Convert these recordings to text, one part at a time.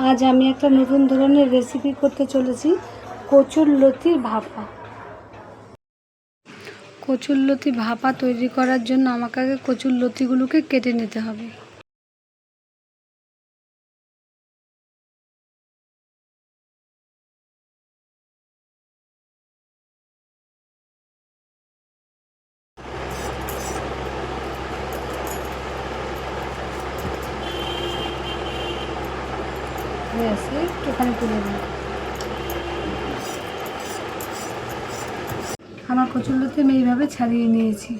আজ আমি একটা নতুন ধরনের রেসিপি করতে চলেছি, কচুর লতির ভাপা। কচুর লতি ভাপা তৈরি করার জন্য আমাকে আগে কচুর লতিগুলোকে কেটে নিতে হবে হয়ে একটুখানি তুলে দিই আমার কচুরলতি আমি এইভাবে ছাড়িয়ে নিয়েছি।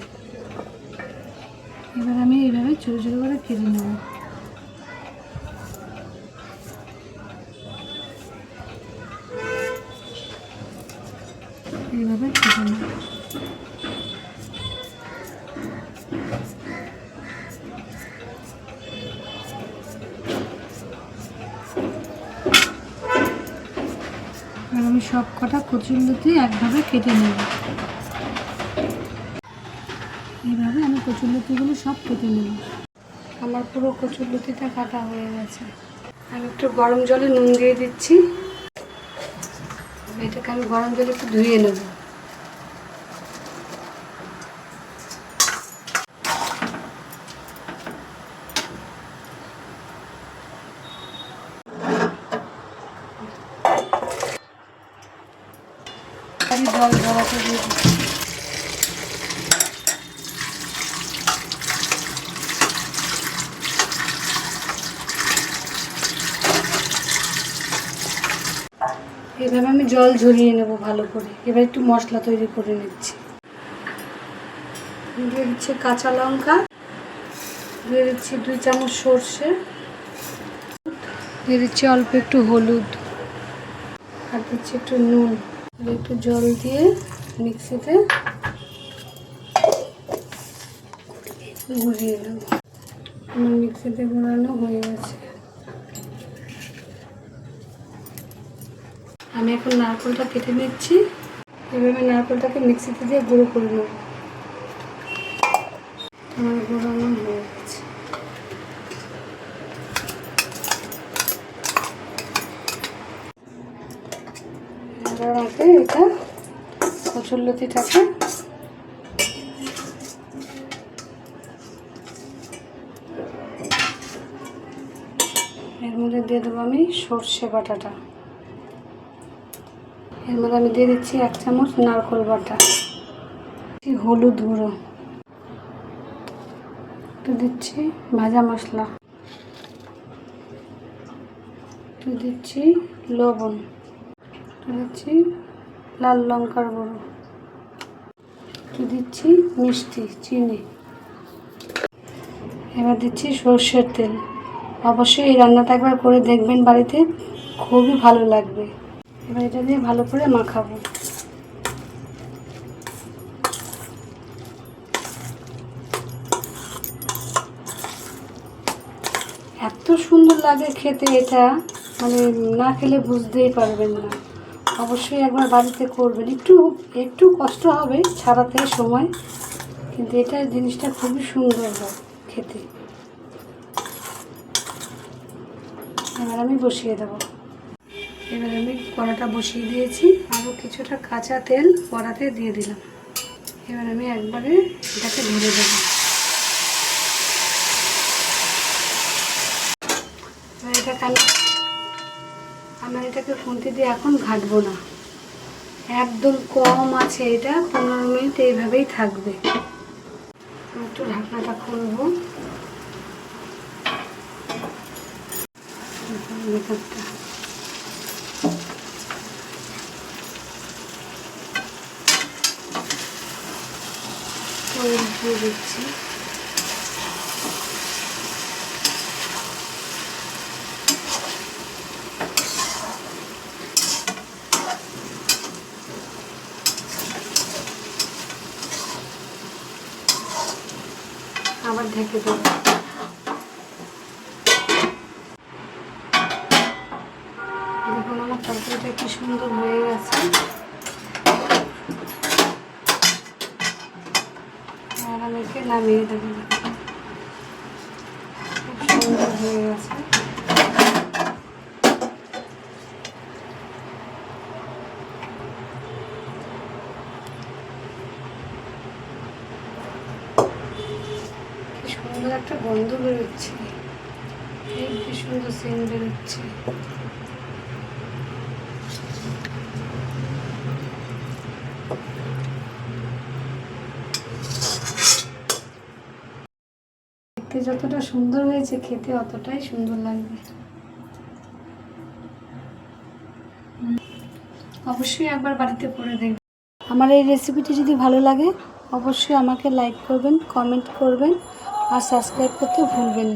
এবার আমি এইভাবে ছোটো ছোটো করে কেটে নেব। এইভাবে কেটে নেব। আমি সব কটা কচুরলতি একভাবে কেটে নেব। এইভাবে আমি কচুরলতিগুলো সব কেটে নেব। আমার পুরো কচুরলতিটা কাটা হয়ে গেছে। আমি একটু গরম জলে নুন দিয়ে দিচ্ছি। এটাকে আমি গরম জলে একটু ধুয়ে নেব। জল দিয়ে এভাবে আমি জল ঝরিয়ে নেব ভালো করে। এবার একটু মশলা তৈরি করে নিচ্ছি। দিয়ে দিচ্ছি কাঁচা লঙ্কা। দিয়ে দিচ্ছি দুই চামচ সর্ষে। দিয়ে দিচ্ছি অল্প একটু হলুদ। আর দিচ্ছি একটু নুন। একটু জল দিয়ে মিক্সিতে গুলিয়ে নেব। মিক্সিতে গুঁড়ানো হয়ে গেছে। আমি এখন নারকেলটা কেটে নিচ্ছি। এভাবে নারকেলটাকে মিক্সিতে দিয়ে গুঁড়ো করে নেব। আমার গুঁড়ানো হয়ে আমাকে এটা কচুরলতিটাকে এর মধ্যে দিয়ে দেবো আমি সর্ষে বাটাটা। এর মধ্যে আমি দিয়ে দিচ্ছি এক চামচ নারকোল বাটা। হলুদ গুঁড়ো। একটু দিচ্ছি ভাজা মশলা। একটু দিচ্ছি লবণ। দিচ্ছি লাল লঙ্কার গুঁড়ো। একটু দিচ্ছি মিষ্টি, চিনি। এবার দিচ্ছি সর্ষের তেল। অবশ্যই এই রান্নাটা একবার করে দেখবেন বাড়িতে, খুবই ভালো লাগবে। এবার এটা দিয়ে ভালো করে মাখাবো। এত সুন্দর লাগে খেতে এটা মানে না খেলে বুঝতেই পারবেন না। অবশ্যই একবার বাড়িতে করবেন। একটু একটু কষ্ট হবে ছাড়াতে সময়, কিন্তু এটা জিনিসটা খুবই সুন্দর হয় খেতে। এবার আমি বসিয়ে দেবো। এবার আমি কড়াটা বসিয়ে দিয়েছি, আরও কিছুটা কাঁচা তেল কড়াতে দিয়ে দিলাম। এবার আমি একবারে এটাকে ধরে দেবো। এটাকে আমি আমার এটাকে খুন্তি দিয়ে এখন ঘাটবো না। একদম কম আছে এটা, পনেরো মিনিট এইভাবেই থাকবে। একটু ঢাকনাটা খুলবো। দিয়ে দিচ্ছি। আবার ঢেকে দেব। দেখুন আমার তরকারিটা কি সুন্দর হয়ে গেছে। আর আমি নামিয়ে দেবো খুব সুন্দর হয়ে গেছে সুন্দর একটা গন্ধ বেরোচ্ছে। কি সুন্দর সেন্ট বেরোচ্ছে। দেখতে যতটা সুন্দর হয়েছে, খেতে অতটাই সুন্দর লাগবে। অবশ্যই একবার বাড়িতে করে দেখবেন। আমার এই রেসিপিটি যদি ভালো লাগে, অবশ্যই আমাকে লাইক করবেন কমেন্ট করবেন। আর সাবস্ক্রাইব করতে ভুলবেন না।